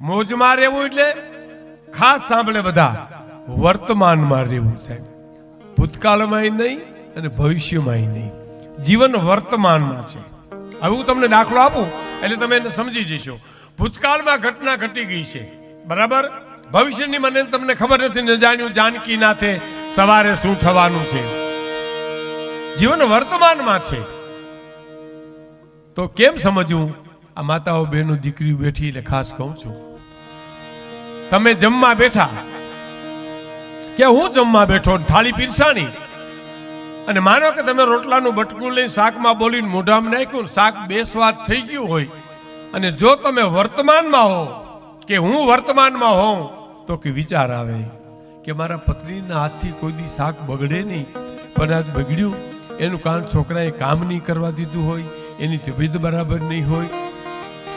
મોજમાં રહેવું એટલે ખાસ સાંભળે બધા. વર્તમાનમાં રહેવું, સાહેબ. ભૂતકાળમાંય નહીં અને ભવિષ્યમાંય નહીં. જીવન વર્તમાનમાં છે. હવે હું તમને દાખલો આપું, એટલે તમે એને સમજી જશો. ભૂતકાળમાં ઘટના ઘટી ગઈ છે. બરાબર? ભવિષ્યની મને તમને ખબર નથી, ન જાણ્યું જાનકી નાથે સવારે શું થવાનું છે? જીવન વર્તમાનમાં છે. તો કેમ સમજવું? આ માતાઓ બહેનો દીકરીઓ બેઠી એટલે ખાસ કહું છું. તમે જમવા બેઠા. કે હું જમવા બેઠો થાળી પીરસાણી? અને માનો કે તમે રોટલાનું બટકું લઈને શાકમાં બોલીને મોઢામાં નાખ્યું શાક બે સ્વાદ થઈ ગયું હોય. અને જો તમે વર્તમાનમાં હો, કે હું વર્તમાનમાં હોઉં, તો કે વિચાર આવે કે મારા પત્નીના હાથથી કોઈ દી શાક બગડે નહીં. પણ આજ બગડ્યું. એનું કારણ છોકરાએ કામ નહીં કરવા દીધું હોય. એની તબિયત બરાબર નહીં હોય.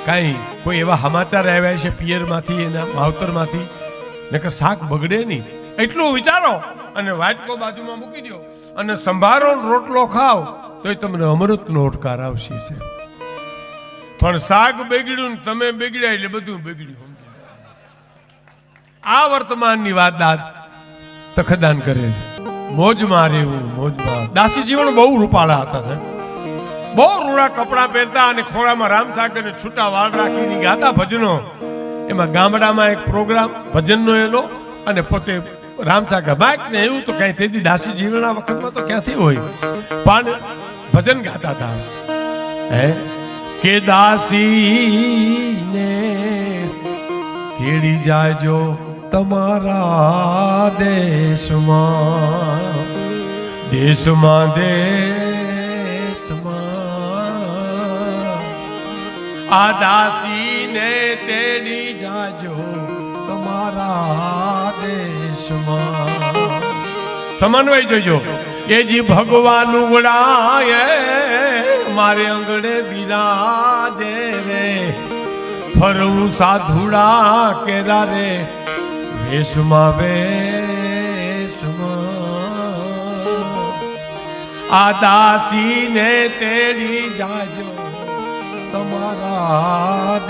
કાંઈ કોઈ એવા સમાચાર આવ્યા છે પિયરમાંથી, એના માવતરમાંથી. નકર શાક બગડે નહીં. એટલું વિચારો અને વાટકો બાજુમાં મૂકી દો અને સંભારો રોટલો ખાઓ, તોય તમને અમૃતનો ઓટકાર આવશે છે પણ શાક બગડ્યું ને તમે બગડ્યા એટલે બધું બગડ્યું આ વર્તમાનની વાત દાદ તખદાન કરે છે. મોજમાં રહેવું, મોજમાં. દાસી જીવન બહુ રૂપાળા હતા, સાહેબ. બહુ રૂડા કપડાં પહેરતા અને ખોળામાં રામ સાગરને છૂટા વાળ રાખીને ગાતા ભજનો. એમાં ગામડામાં એક પ્રોગ્રામ, ભજનનો એલો અને પોતે રામસાગર બાઈક ને એવું તો કઈ તેથી દાસી જીવનના વખતમાં તો ક્યાંથી હોય? પણ ભજન ગાતા હતા. હે? કે દાસી ને તેડી જાજો તમારા દેશમાં. દેશમાં દેશમાં આ દાસીને તેડી જાજો તમારા દેશમાં. સમન્વય જોજો. એ જી ભગવાન ઉગડાય, મારે અંગડે બિરાજે રે. ફરવું સાધુડા કેરા રે વેશમાં વેશમાં. આ દાસીને તેડી જાજો તમારા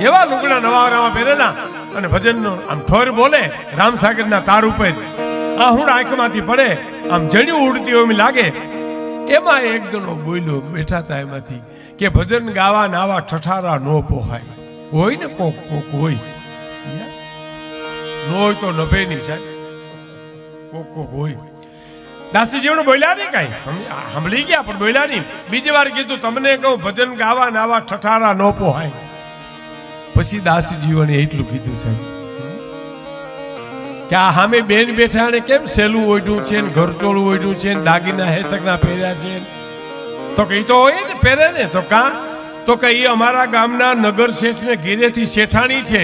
એવા લુગડા નવા નવા પહેરેલા અને ભજનનો આમ ઠોર બોલે, રામ સાગરના તાર ઉપર. આ હું આંખમાંથી પડે, આમ જડ્યું ઉડતી હોય એમ લાગે. એમાં એક જણો બોલ્યો, બેઠા હતા એમાંથી, કે ભજન ગાવા નાવા ઠઠારા નો પોહાય. હોય ને કોક કોક હોય. નો હોય તો નભે નહીં સાહેબ. કોક કોક હોય. દાસી જીવન બોલ્યા નહીં કાંઈ? સાંભળી ગયા, પણ બોલ્યા નહીં. બીજી વાર કીધું, તમને કહું, ભજન ગાવા નાવા ઠઠારા નો પોહાય. પછી દાસી એટલું કીધું છે કે આ સામે બેન બેઠા ને કેમ સેલું ઓઢ્યું છે ને ઘરચોળું ઓઢ્યું છે ને દાગીના હેતકના પહેર્યા છે તો કે તો હોય ને પહેરે ને, તો કા? તો કે એ અમારા ગામના નગર શેઠ ને ઘેરેથી શેઠાણી છે.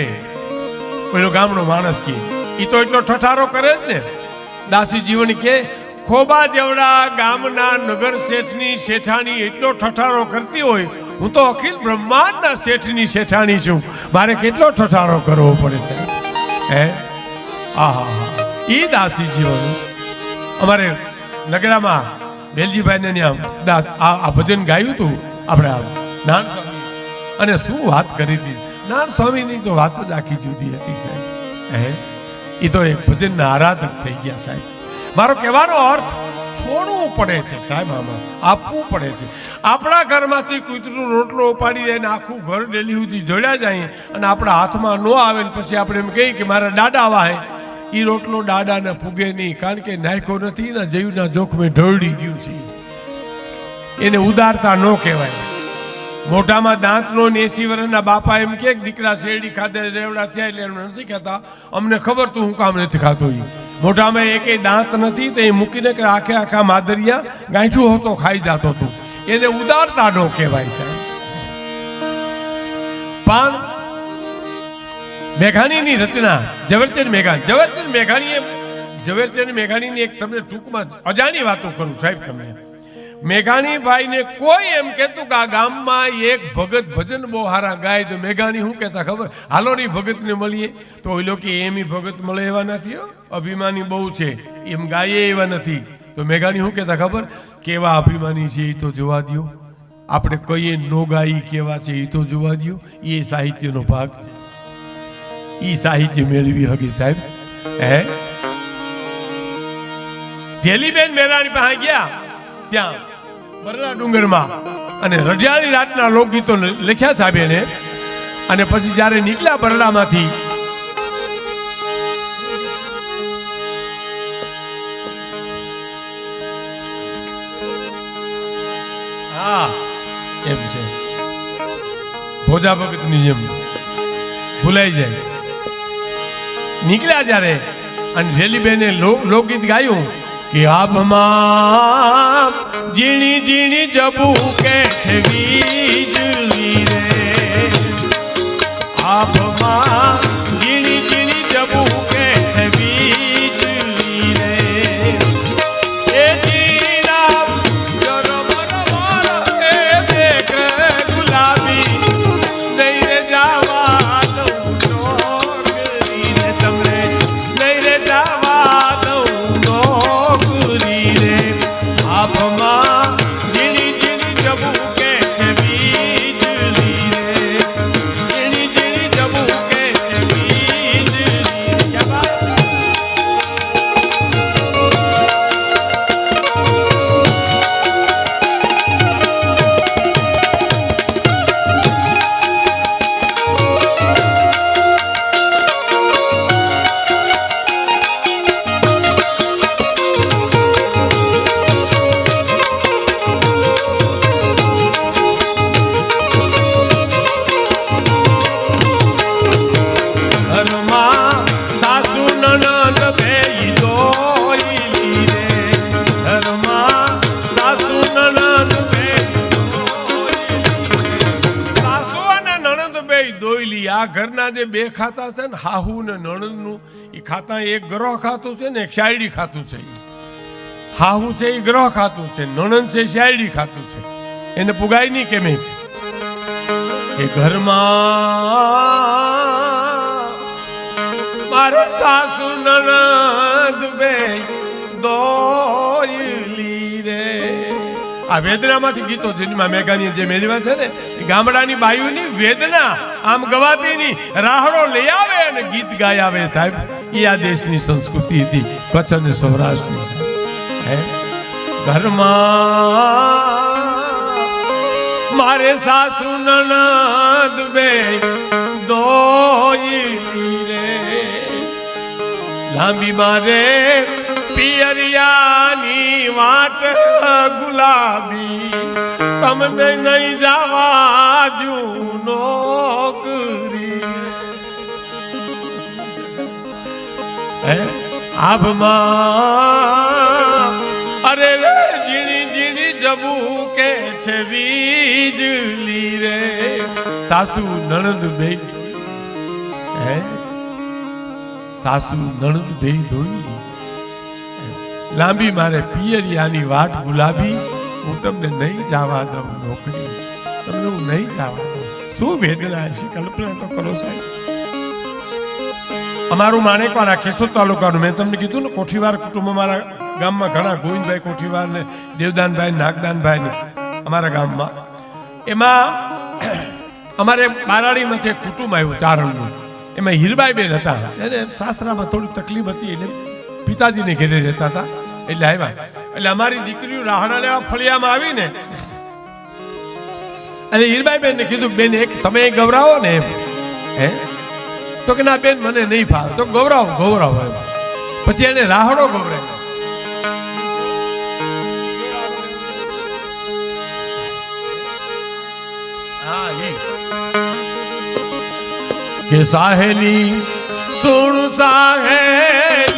પેલો ગામનો માણસ કે એ તો એટલો ઠઠારો કરે જ ને. દાસી જીવન કે ખોબા જેવડા ગામના નગર શેઠની શેઠાણી એટલો ઠઠારો કરતી હોય, હું તો અખિલ બ્રહ્માંડના શેઠની શેઠાણી છું. મારે કેટલો ઠઠારો કરવો પડે છે? હે? આહા એ દાસી જીવન અમારે નગરામાં વેલજીભાઈને ત્યાં દાસ, આ ભજન ગાયું હતું આપણે આમ નાન અને શું વાત કરી હતી? નાન સ્વામીની તો વાત જ આખી જુદી હતી સાહેબ. હે? એ તો એક ભજનના આરાધક થઈ ગયા સાહેબ. મારો કહેવાનો અર્થ, છોડવું પડે છે, સાહેબ, આમાં. આપવું પડે છે. આપણા ઘરમાંથી કૂતરું રોટલો ઉપાડી જાય ને આખું ઘર ડેલી સુધી જોડ્યા જાય અને આપણા હાથમાં ન આવે ને પછી આપણે એમ કહીએ કે મારા દાડા વાહે. એ રોટલો દાદાને ફૂગે નહીં, કારણ કે નાખ્યો નથી ને જયુના જોખમે ઢોળી ગયું છે. એને ઉદારતા ન કહેવાય. મોઢામાં દાંતનો ને એસી વર્ષના બાપા એમ કે દીકરા શેરડી ખાધે રેવડા થયા એટલે એમ નથી કહેતા. અમને ખબર તું હું કામ નથી ખાતો ઈ. મોઢામાં એકેય દાંત નથી, તે મૂકીને કે આખે આખા માદરિયા ગાંઠું હતો, ખાઈ જતો હતો એને ઉદારતા ન કહેવાય સાહેબ. પણ મેઘાણીની રચના, ઝવેરચંદ મેઘાણી, ઝવેરચંદ મેઘાણીએ ઝવેરચંદ મેઘાણીની એક તમને ટૂંકમાં અજાણી વાતો કરું સાહેબ તમને. મેઘાણીભાઈને કોઈ એમ કહેતું કે આ ગામમાં એક ભગત ભજન બહુ હારા ગાય તો મેઘાણી શું કહેતા ખબર? હાલો ની ભગતને મળીએ. તો ઓલો કે એમ ભગત મળે એવા નથી અભિમાની બહુ છે. એમ ગાઈએ એવા નથી. તો મેઘાણી શું કહેતા ખબર? કેવા અભિમાની છે એ તો જોવા દ્યો. આપણે કહીએ નો ગાઈ કેવા છે એ તો જોવા દ્યો. એ સાહિત્યનો ભાગ છે. એ સાહિત્ય મેળવી હગી સાહેબ. હે? ઢેલીબેન મેરાણી પાસે ગયા. ત્યાં. બરડા ડુંગરમાં અને રજાળી રાતના લોકગીતો લખ્યા સાહેબ એને. અને પછી જ્યારે નીકળ્યા બરલામાંથી હા, એમ છે. ભોજા ભગતની જેમ ભૂલાઈ જાય. નીકળ્યા જ્યારે અને રેલીબેને લોકગીત ગાયું કે આભમાં ઝીણી ઝીણી જબું કે છે વીજળી રે. આભમાં આ ઘરના જે બે ખાતા છે ને, હાહુ ને નણંદનું એ ખાતા એક ગ્રહ ખાતું છે ને, એક શાયડી ખાતું છે હાહુ છે એ ગ્રહ ખાતું છે, નણંદ છે શાયડી ખાતું છે. એને પુગાય નહીં કેમે કે ઘરમાં મારે સાસુ નણંદ બે દોયલી રે. આ વેદનામાંથી ગીતો જન્મા મેઘાની જે મેળવ્યા છે ને, એ ગામડાની બાયુની વેદના આમ ગવાતી ની રાહડો લઈ આવે અને ગીત ગાય આવે સાહેબ. એ આ દેશની સંસ્કૃતિ હતી, કચ્છ અને સૌરાષ્ટ્રની ઘરમાં મારે સાસુ નણંદ બે દોઈ રે. લાંબી મારે પિયરિયાની વાટ ગુલાબી તમને નહીં જવા નોકરી અરે રે, ઝીણી ઝીણી જમું કે છે વીજળી રે. સાસુ નણંદ બે. સાસુ નણંદ બે ધોઈ. લાંબી મારે પિયરિયાની વાટ ગુલાબી, હું તમને નહીં જવા દઉં નોકરી. તમને હું નહીં જવા દઉં. શું વેદના છે? કલ્પના તો કરો સાહેબ. અમારું માણેકવાડા કેશોદ તાલુકાનું, મેં તમને કીધું ને, કોઠીવાર કુટુંબ અમારા ગામમાં ઘણા, ગોવિંદભાઈ કોઠીવાર ને દેવદાનભાઈ નાગદાનભાઈ ને અમારા ગામમાં. એમાં અમારે બારાડીમાંથી એક કુટુંબ આવ્યું, ચારણનું. એમાં હીરબાઈબેન હતા. એને સાસરામાં થોડી તકલીફ હતી, એટલે પિતાજીને ઘેરે રહેતા હતા. એટલે આવ્યા. એટલે અમારી દીકરીઓ રાહડા લેવા ફળિયામાં આવીને અને હીરબાઈબેનને કીધું બેન એક તમે ગૌરાવો ને એમ. હે? તો કે ના બેન મને નહીં ફાવે. તો ગૌરાવો ગૌરાવો એમ. પછી એને રાહડો ગૌરે કે સાહેલી સુણ સાહેલી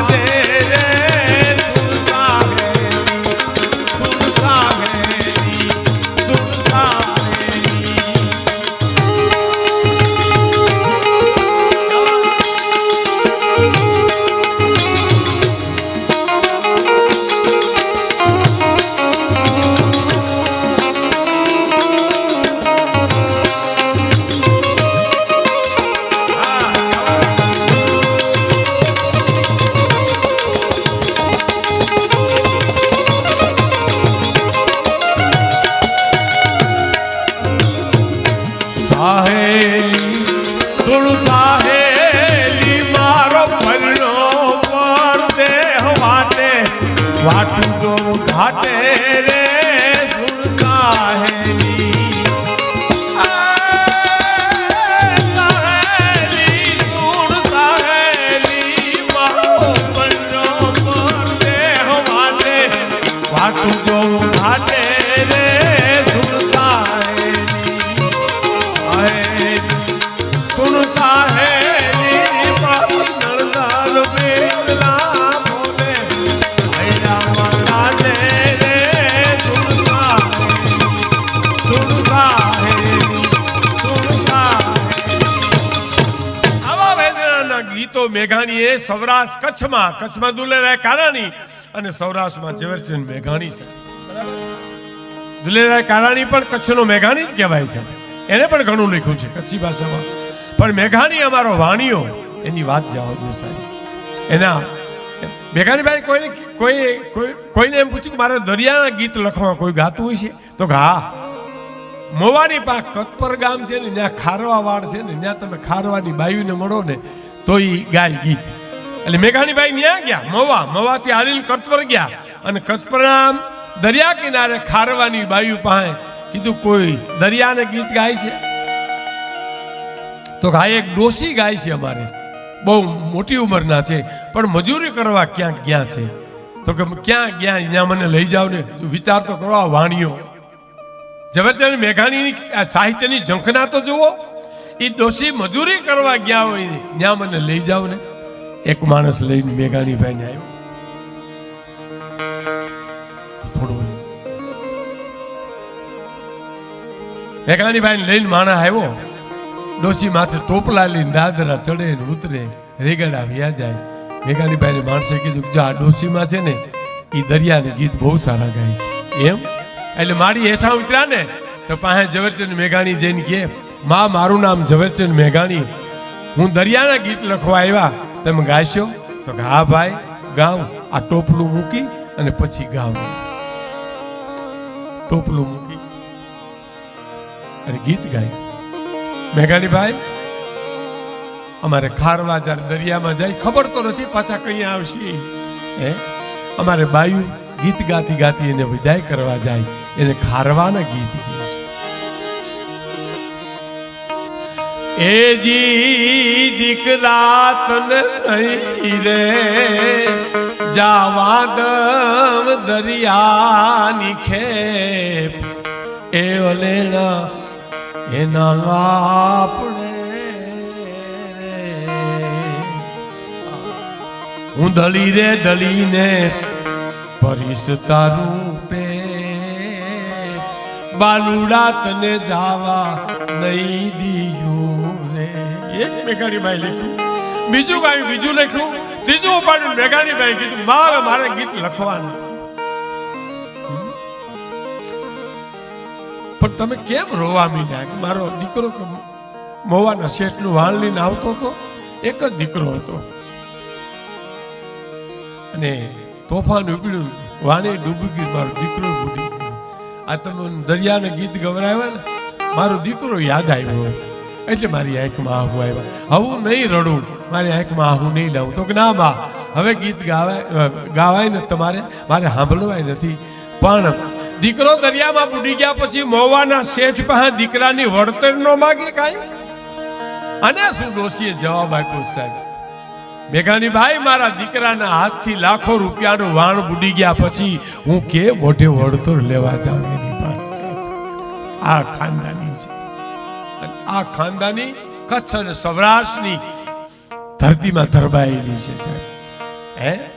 મેઘાણીએ સૌરાષ્ટ્ર કચ્છમાં કચ્છમાં દુલેરાય કારાણી અને સૌરાષ્ટ્રમાં ઝવેરચંદ મેઘાણી છે. દુલેરાય કારાણી પણ કચ્છનો મેઘાણી જ કહેવાય છે. એને પણ ઘણું લખ્યું છે કચ્છી ભાષામાં. પણ મેઘાણી અમારો વાણીઓ, એની વાત જવા દો સાહેબ. એના, મેઘાણીભાઈ કોઈ કોઈ કોઈ, કોઈને એમ પૂછ્યું કે મારે દરિયાના ગીત લખવા કોઈ ગાતું હોય છે? તો હા. મોવાની પાક કતપર ગામ છે ને, ત્યાં ખારવા વાડ છે ને, ત્યાં તમે ખારવાની બાયુને મળો ને તો એ ગાય ગીત. એટલે મેઘાણીભાઈ ત્યાં ગયા, મવા, મવાથી હાલીને કતપર ગયા અને કતપરના દરિયા કિનારે ખારવાની બાયુ પાસે કીધું, કોઈ દરિયાને ગીત ગાય છે? તો ગાય એક ડોસી ગાય છે અમારે. બહુ મોટી ઉંમરના છે, પણ મજૂરી કરવા ક્યાંક ગયા છે. તો કે, ક્યાં ગયા? અહીંયા મને લઈ જાવ ને. વિચાર તો કરો આ વાણીઓ. જબરજસ્ત મેઘાણીની સાહિત્યની ઝંખના તો જુઓ એ ડોસી મજૂરી કરવા ગયા હોય ત્યાં મને લઈ જાવ ને. એક માણસ લઈને મેઘાણી ભાઈને આવ્યો. થોડું મેઘાણી ભાઈને લઈને માણસ આવ્યો. ડોસી માથે ટોપલા લઈને દાદરા ચડે ને ઉતરે. રેગડા વ્યા જાય. મેઘાણી ભાઈને માણસે કીધું જો આ ડોસીમાં છે ને એ દરિયાને ગીત બહુ સારા ગાય છે. એમ? એટલે મારી હેઠા ઉતર્યા ને, તો પાસે ઝવેરચંદ મેઘાણી જઈને કહે માં, મારું નામ ઝવેરચંદ મેઘાણી. હું દરિયાના ગીત લખવા આવ્યા. તમે ગાશો? તો કે, હા ભાઈ, ગાઉં. આ ટોપલું મૂકી અને પછી ગાઉં. ટોપલું મૂકી અને ગીત ગાય. મેઘાણી ભાઈ, અમારે ખારવા જ્યારે દરિયામાં જાય, ખબર તો નથી પાછા કઈ આવશે. હે? અમારે બાયુ ગીત ગાતી ગાતી એને વિદાય કરવા જાય. એને ખારવાના ગીત એ જી દીકરા તને નહીં રે. જાવા દમ દરિયાની ખેપ. એ ઓલેણા એના આપણે હું દળી રે, દળીને પરીશ તારું પે બાલુડા તને જાવા નહીં દિયું. એક મેઘાણીભાઈ લખ્યું. બીજું ગાયું, બીજું લખ્યું. ત્રીજું ઉપાડ્યું મેઘાણીભાઈ કીધું મા હવે મારે ગીત લખવા નથી પણ તમે કેમ રોવા મીડ્યા? કે મારો દીકરો મોવાના શેઠનું વાળ લઈને આવતો હતો, એક જ દીકરો હતો. અને તોફાન ઉપડ્યું, વાણી ડૂબી ગયું, મારો દીકરો બુડી આ તમે દરિયાને ગીત ગવરાવ્યા ને, મારો દીકરો યાદ આવ્યો. એટલે મારી આંખમાં આહુ આવ્યા. આવું નહીં રડું. મારી આંખમાં આહુ નહીં લાવું. તો કે ના બા, હવે ગીત ગાવાય ગાવાય ને તમારે, મારે સાંભળવાય નથી. પણ દીકરો દરિયામાં બુડી ગયા પછી મોવાના સેજ પાસે દીકરાની વળતર નો માગે કાંઈ? અને શું ડોશીએ જવાબ આપ્યો સાહેબ? મેઘાની ભાઈ, મારા દીકરાના હાથથી લાખો રૂપિયાનું વાણ બુડી ગયા પછી હું કે મોઢે વળતર લેવા જાઉં એની પાસે? આ ખાનદાની છે. આ ખાનદાની કચ્છ અને સૌરાષ્ટ્રની ધરતીમાં ધરબાયેલી છે સાહેબ. હે?